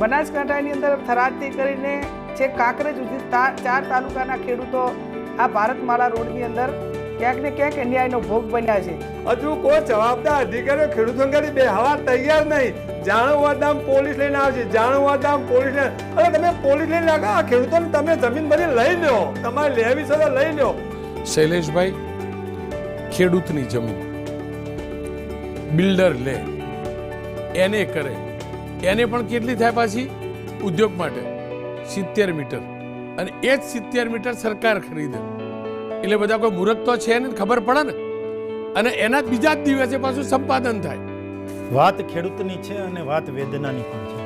બનાસકાંઠાની અંદર થરાદથી કરીને છે કાંકરેજ સુધી ચાર તાલુકાના ખેડૂતો આ ભારતમાળા રોડની અંદર ક્યાંક ને ક્યાંક અન્યાયનો ભોગ બન્યા છે. હજુ કોઈ જવાબદાર અધિકારીઓ ખેડૂતો કરી બે હવા તૈયાર નહીં. જાણો વાદામ પોલીસ લઈને આવશે જાણો વાદામ પોલીસ લઈને અરે તમે પોલીસ લઈને લાગો આ ખેડૂતોને તમે જમીન બધી લઈ લો તમારે લેવી છે લઈ લો શૈલેષભાઈ ખેડૂતની જમીન બિલ્ડર લે. એને કરે. એને પણ કેટલી થાય પાછી? ઉદ્યોગ માટે. સિત્તેર મીટર. અને એ જ સિત્તેર મીટર સરકાર ખરીદે. એટલે બધા કોઈ મુહૂર્ત તો છે ને, ખબર પડે ને? અને એના બીજા જ દિવસે પાછું સંપાદન થાય. વાત ખેડૂતની છે અને વાત વેદનાની પણ છે.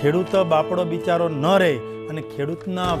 ખેડૂત બાપડો બિચારો ન રહે અને ખેડૂતના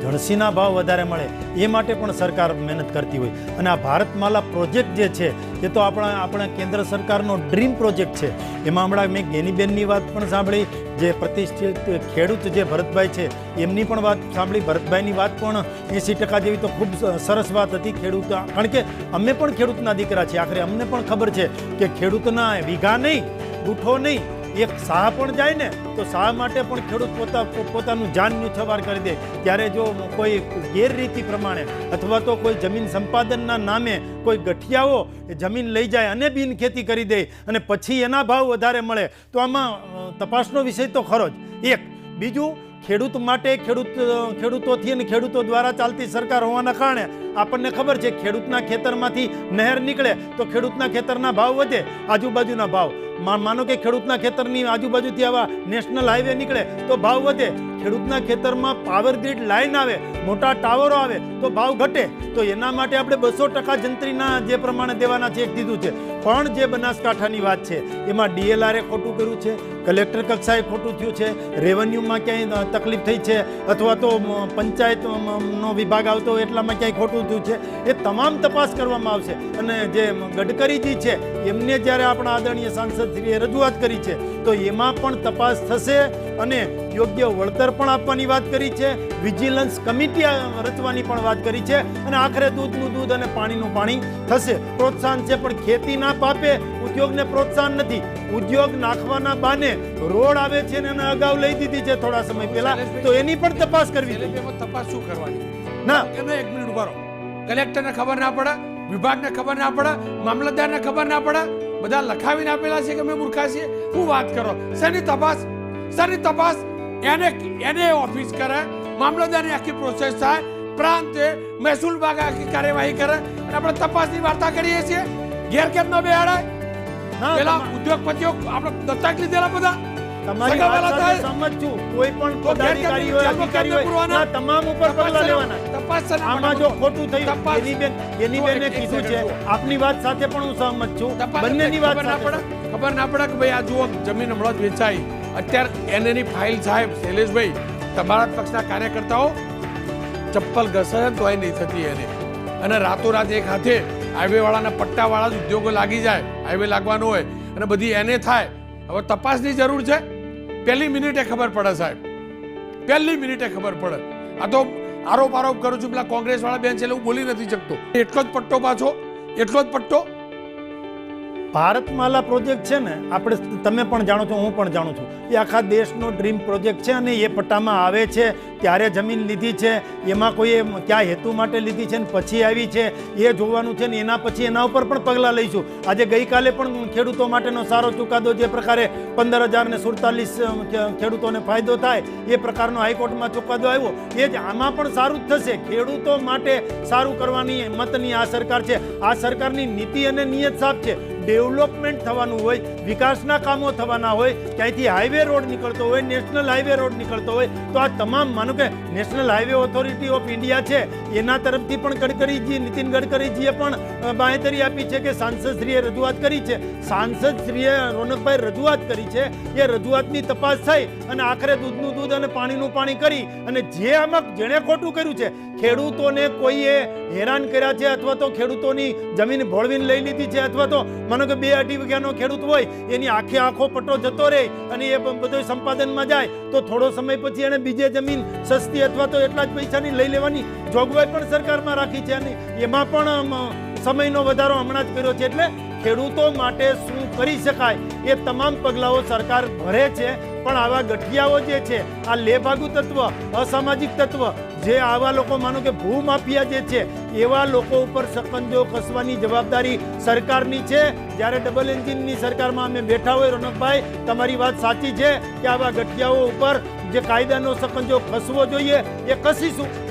અ, જણસીના ભાવ વધારે મળે એ માટે પણ સરકાર મહેનત કરતી હોય. અને આ ભારતમાલા પ્રોજેક્ટ જે છે એ તો આપણા આપણા કેન્દ્ર સરકારનો ડ્રીમ પ્રોજેક્ટ છે. એમાં હમણાં મેં ગેનીબેનની વાત પણ સાંભળી જે પ્રતિષ્ઠિત ખેડૂત જે ભરતભાઈ છે એમની પણ વાત સાંભળી. ભરતભાઈની વાત પણ એંસી ટકા જેવી તો ખૂબ સરસ વાત હતી ખેડૂત કારણ કે અમે પણ ખેડૂતના દીકરા છીએ. આખરે અમને પણ ખબર છે કે ખેડૂતના વીઘા નહીં ગુઠ્ઠો નહીં એક શાહ પણ જાય ને, તો શાહ માટે પણ ખેડૂત પોતા, પોતાનું જાન ન્યુછવાર કરી દે. ત્યારે જો કોઈ ગેરરીતિ પ્રમાણે અથવા તો કોઈ જમીન સંપાદનના નામે કોઈ ગઠિયાઓ જમીન લઈ જાય અને બિન ખેતી કરી દે અને પછી એના ભાવ વધારે મળે, તો આમાં તપાસનો વિષય તો ખરો જ. એક, બીજું ખેડૂત માટે ખેડૂત ખેડૂતોથી અને ખેડૂતો દ્વારા ચાલતી સરકાર હોવાના કારણે આપણને ખબર છે, ખેડૂતના ખેતરમાંથી નહેર નીકળે તો ખેડૂતના ખેતરના ભાવ વધે, આજુબાજુના ભાવ. માનો કે ખેડૂતના ખેતરની આજુબાજુથી આવા નેશનલ હાઈવે નીકળે તો ભાવ વધે. ખેડૂતના ખેતરમાં પાવર ગ્રીડ લાઇન આવે, મોટા ટાવરો આવે તો ભાવ ઘટે. તો એના માટે આપણે બસો ટકા જંત્રીના જે પ્રમાણે દેવાના ચેક દીધું છે, પણ જે બનાસકાંઠાની વાત છે, એમાં ડીએલઆરએ ખોટું કર્યું છે, કલેક્ટર કક્ષાએ ખોટું થયું છે, રેવન્યુમાં ક્યાંય તકલીફ થઈ છે, અથવા તો પંચાયતનો વિભાગ આવતો એટલામાં ક્યાંય ખોટું થયું છે એ તમામ તપાસ કરવામાં આવશે. અને જે ગડકરીજી છે એમને જ્યારે આપણા આદરણીય સાંસદશ્રીએ રજૂઆત કરી છે તો એમાં પણ તપાસ થશે અને યોગ્ય વળતર પણ આપવાની વાત કરી છે વિજિલન્સ કમિટી રચવાની પણ વાત કરી છે અને આખરે દૂધનું દૂધ અને પાણીનું પાણી થશે. પ્રોત્સાહન છે પણ ખેતી ના પાપે ઉદ્યોગને પ્રોત્સાહન નથી. ઉદ્યોગ નાખવાના બાને રોડ આવે છે ને એને અગાઉ લઈ દીધી છે થોડા સમય પહેલા તો એની પણ તપાસ કરવી તપાસ શું કરવાની? ના. એક મિનિટ ઊભા રહો. કલેક્ટરને ખબર ના પડે વિભાગને ખબર ના પડે મામલતદારને ખબર ના પડે. બધા લખાવીને આપેલા છે કે અમે મૂર્ખા છીએ? હું વાત કરો? શેની તપાસ? શેની તપાસ? એને એને ઓફિસ કરે મામલતદારની આખી પ્રોસેસ થાય પ્રાંતે મહેસૂલ વિભાગ આખી કાર્યવાહી કરે અને આપણે તપાસની વાર્તા કરીએ છીએ. ઘેર કેમ ન બેહાડાય પેલા ઉદ્યોગપતિઓ આપણે દત્તક લીધેલા બધા. તમારી વાત સમજ છું કોઈ પણ પદાધિકારી હોય અધિકારી હોય ના, તમામ ઉપર પગલા લેવાના. તપાસ આમાં જો ખોટું થયું એની બેન એની બેને કીધું છે. આપની વાત સાથે પણ હું સહમત છું. બંનેની વાત ના પડે? ખબર ના પડે કે ભાઈ આ જુઓ જમીન હમણાં જ વેચાઈ. અત્યારે એનએની ફાઇલ સાહેબ શૈલેષભાઈ તમારા પક્ષના કાર્યકર્તાઓ ચપ્પલ ઘસે તો એ નહીં થતી એને. અને રાતોરાત એક હાથે હાઈવે વાળાના પટ્ટાવાળા જ ઉદ્યોગો લાગી જાય હાઈવે લાગવાનો હોય. અને બધી એને થાય. હવે તપાસની જરૂર છે? પહેલી મિનિટે ખબર પડે સાહેબ. પહેલી મિનિટે ખબર પડે. આ તો આરોપ આરોપ કરું છું, પેલા કોંગ્રેસ વાળા બેન છે એટલે હું બોલી નથી શકતો. એટલો જ પટ્ટો પાછો, એટલો જ પટ્ટો. ભારતમાલા પ્રોજેક્ટ છે ને, આપણે તમે પણ જાણો છો, હું પણ જાણું છું. એ આખા દેશનો ડ્રીમ પ્રોજેક્ટ છે અને એ પટ્ટામાં આવે છે, ત્યારે જમીન લીધી છે, એમાં કોઈએ કયા હેતુ માટે લીધી છે ને, પછી આવી છે, એ જોવાનું છે ને, એના પછી એના ઉપર પણ પગલાં લઈશું. આજે ગઈકાલે પણ ખેડૂતો માટેનો સારો ચુકાદો જે પ્રકારે પંદર હજાર ને સુડતાલીસ ખેડૂતોને ફાયદો થાય, એ પ્રકારનો હાઈકોર્ટમાં ચુકાદો આવ્યો. એ જ આમાં પણ સારું જ થશે. ખેડૂતો માટે સારું કરવાની મતની આ સરકાર છે. આ સરકારની નીતિ અને નિયત સાફ છે. ડેવલપમેન્ટ થવાનું હોય, વિકાસના કામો થવાના હોય ક્યાંયથી હાઈવે રોડ નીકળતો હોય નેશનલ હાઈવે રોડ નીકળતો હોય, તો આ તમામ માનો કે national highway authority of India છે. એના તરફથી પણ ગડકરીજી, નીતિન ગડકરીજીએ પણ બાંહેધરી આપી છે કે સાંસદશ્રીએ રજૂઆત કરી છે. સાંસદશ્રીએ રોનકભાઈ રજૂઆત કરી છે. એ રજૂઆતની તપાસ થઈ અને આખરે દૂધનું દૂધ અને પાણીનું પાણી કરી અને જે આમાં જેણે ખોટું કર્યું છે ખેડૂતોને કોઈએ હેરાન કર્યા છે અથવા તો ખેડૂતોની જમીન ભોળવીને લઈ લીધી છે અથવા તો માનો કે બે અઢી વીઘાનો ખેડૂત હોય, એની આખે આખો પટ્ટો જતો રહે અને એ બધો સંપાદનમાં જાય, તો થોડો સમય પછી એને બીજે જમીન સસ્તી અથવા તો એટલા જ પૈસાની લઈ લેવાની જોગવાઈ પણ સરકારમાં રાખી છે અને એમાં પણ સમયનો વધારો હમણાં જ કર્યો છે. એટલે ખેડૂતો માટે શું કરી શકાય એ તમામ પગલાઓ સરકાર ભરે છે. પણ આવા ગઠિયાઓ જે છે, આ લેભાગુ તત્વ, અસામાજિક તત્વ, જે આવા લોકો માનો કે ભૂમાફિયા જે છે, એવા લોકો ઉપર સકંજો કસવાની જવાબદારી સરકારની છે. જ્યારે ડબલ એન્જિનની સરકારમાં અમે બેઠા હોય, રોનકભાઈ, તમારી વાત સાચી છે કે આવા ગઠિયાઓ ઉપર જે કાયદાનો સકંજો કસવો જોઈએ, એ કસીશું